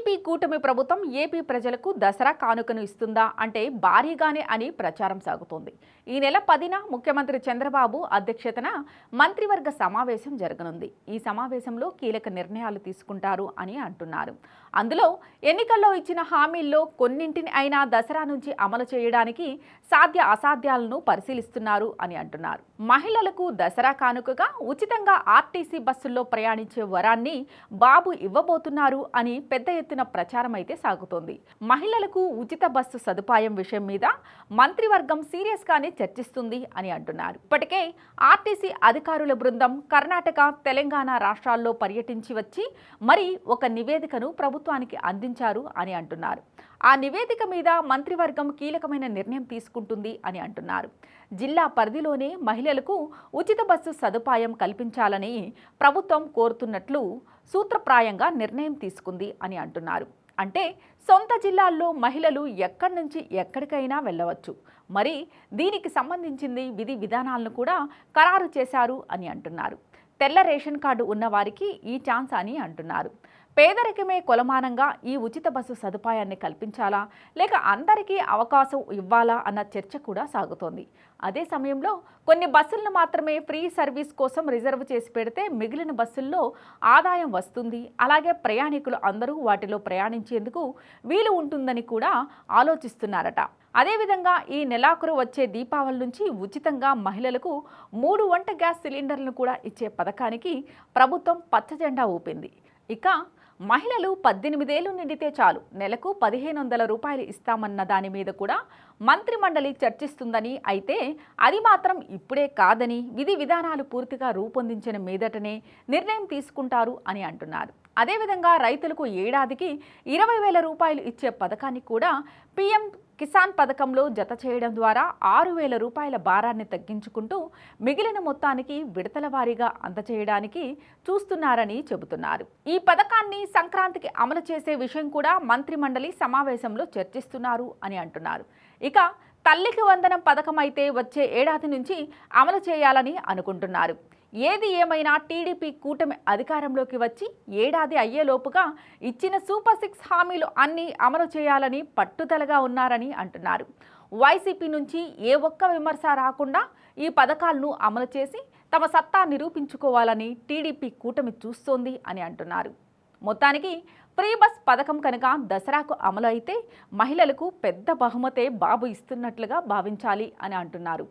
TDP కూటమి ప్రభుత్వం AP ప్రజలకు దసరా కానుకను ఇస్తుందా? అంటే భారీగానే అని ప్రచారం సాగుతోంది. ఈ నెల పదిన ముఖ్యమంత్రి చంద్రబాబు అధ్యక్షతన మంత్రివర్గ సమావేశం జరగనుంది. ఈ సమావేశంలో కీలక నిర్ణయాలు తీసుకుంటారు అని అంటున్నారు. అందులో ఎన్నికల్లో ఇచ్చిన హామీల్లో కొన్నింటిని అయినా దసరా నుంచి అమలు చేయడానికి సాధ్య అసాధ్యాలను పరిశీలిస్తున్నారు అని అంటున్నారు. మహిళలకు దసరా కానుకగా ఉచితంగా ఆర్టీసీ బస్సుల్లో ప్రయాణించే వరాన్ని బాబు ఇవ్వబోతున్నారు అని పెద్ద ఎత్తున ప్రచారం అయితే సాగుతోంది. మహిళలకు ఉచిత బస్సు సదుపాయం విషయం మీద మంత్రివర్గం సీరియస్ గానే చర్చిస్తుంది అని అంటున్నారు. ఇప్పటికే ఆర్టీసీ అధికారుల బృందం కర్ణాటక తెలంగాణ రాష్ట్రాల్లో పర్యటించి వచ్చి మరి ఒక నివేదికను ప్రభుత్వానికి అందించారు అని అంటున్నారు. ఆ నివేదిక మీద మంత్రివర్గం కీలకమైన నిర్ణయం తీసుకుంటుంది అని అంటున్నారు. జిల్లా పరిధిలోనే మహిళలకు ఉచిత బస్సు సదుపాయం కల్పించాలని ప్రభుత్వం కోరుతున్నట్లు సూత్రప్రాయంగా నిర్ణయం తీసుకుంది అని అంటున్నారు. అంటే సొంత జిల్లాల్లో మహిళలు ఎక్కడి నుంచి ఎక్కడికైనా వెళ్ళవచ్చు. మరి దీనికి సంబంధించింది విధి విధానాలను కూడా ఖరారు చేశారు అని అంటున్నారు. తెల్ల రేషన్ కార్డు ఉన్నవారికి ఈ ఛాన్స్ అని అంటున్నారు. పేదరికమే కొలమానంగా ఈ ఉచిత బస్సు సదుపాయాన్ని కల్పించాలా? లేక అందరికీ అవకాశం ఇవ్వాలా? అన్న చర్చ కూడా సాగుతోంది. అదే సమయంలో కొన్ని బస్సులను మాత్రమే ఫ్రీ సర్వీస్ కోసం రిజర్వ్ చేసి పెడితే మిగిలిన బస్సుల్లో ఆదాయం వస్తుంది. అలాగే ప్రయాణికులు అందరూ వాటిలో ప్రయాణించేందుకు వీలు ఉంటుందని కూడా ఆలోచిస్తున్నారట. అదేవిధంగా ఈ నెలాఖరు వచ్చే దీపావళి నుంచి ఉచితంగా మహిళలకు మూడు వంట గ్యాస్ సిలిండర్లను కూడా ఇచ్చే పథకానికి ప్రభుత్వం పచ్చజెండా ఊపింది. ఇక మహిళలు పద్దెనిమిదేళ్ళు నిండితే చాలు. నెలకు పదిహేను వందల రూపాయలు ఇస్తామన్న దాని మీద కూడా మంత్రిమండలి చర్చిస్తుందని అయితే అది మాత్రం ఇప్పుడే కాదని విధి విధానాలు పూర్తిగా రూపొందించిన మీదటనే నిర్ణయం తీసుకుంటారు అని అంటున్నారు. అదేవిధంగా రైతులకు ఏడాదికి ఇరవై వేల రూపాయలు ఇచ్చే పథకాన్ని కూడా పీఎం కిసాన్ పథకంలో జత చేయడం ద్వారా ఆరు వేల రూపాయల భారాన్ని తగ్గించుకుంటూ మిగిలిన మొత్తానికి విడతల వారీగా అందచేయడానికి చూస్తున్నారని చెబుతున్నారు. ఈ పథకాన్ని సంక్రాంతికి అమలు చేసే విషయం కూడా మంత్రిమండలి సమావేశంలో చర్చిస్తున్నారు అని అంటున్నారు. ఇక తల్లికి వందనం పథకం అయితే వచ్చే ఏడాది నుంచి అమలు చేయాలని అనుకుంటున్నారు. ఏది ఏమైనా టీడీపీ కూటమి అధికారంలోకి వచ్చి ఏడాది అయ్యేలోపుగా ఇచ్చిన సూపర్ సిక్స్ హామీలు అన్నీ అమలు చేయాలని పట్టుదలగా ఉన్నారని అంటున్నారు. వైసీపీ నుంచి ఏ ఒక్క విమర్శ రాకుండా ఈ పథకాలను అమలు చేసి తమ సత్తా నిరూపించుకోవాలని టీడీపీ కూటమి చూస్తోంది అని అంటున్నారు. మొత్తానికి ఫ్రీ బస్ పథకం కనుక దసరాకు అమలు అయితే మహిళలకు పెద్ద బహుమతే బాబు ఇస్తున్నట్లుగా భావించాలి అని అంటున్నారు.